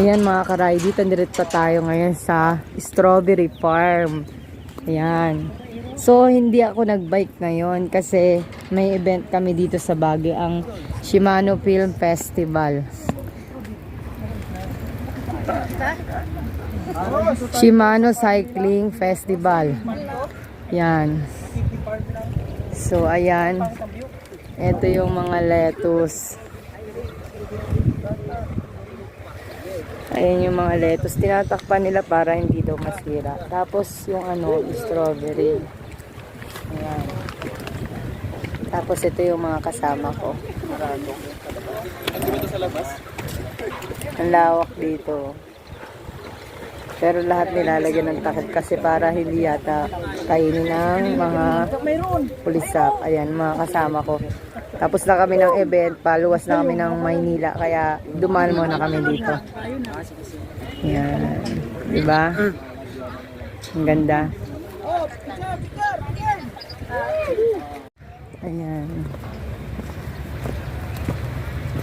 Ayan mga karay, dito diretso tayo ngayon sa strawberry farm. Ayan. So, hindi ako nag-bike ngayon kasi may event kami dito sa Baguio, ang Shimano Film Festival. Shimano Cycling Festival. Yan. So, ayan. Ito yung mga lettuce. Ayan yung mga lettuce. Tinatakpan nila para hindi daw masira. Tapos yung ano, strawberry. Ayan. Tapos ito yung mga kasama ko. Ang lawak dito. Pero lahat nilalagyan ng takip kasi para hindi yata kainin ng mga pulisap. Ayan, mga kasama ko. Tapos na kami ng event, paluwas na kami ng Maynila, kaya dumaan muna kami dito. Ayan. Diba? Ang ganda. Ayan.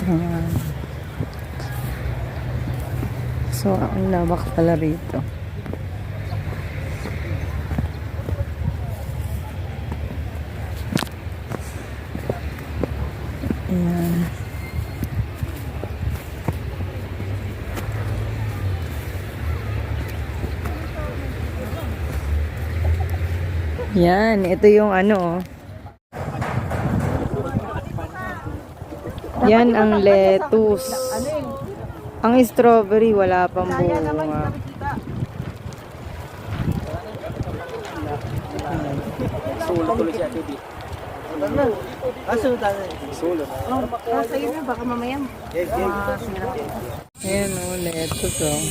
Ayan. So, ang lawak pala rito. Ayan. Yan, ito yung ano. Yan ang lettuce. Ang strawberry wala pang bunga. Sulo tuloy siya, baby. Aso tayo. Sulo. Oh, sa'yo na, baka mamaya. Ayan o, oh.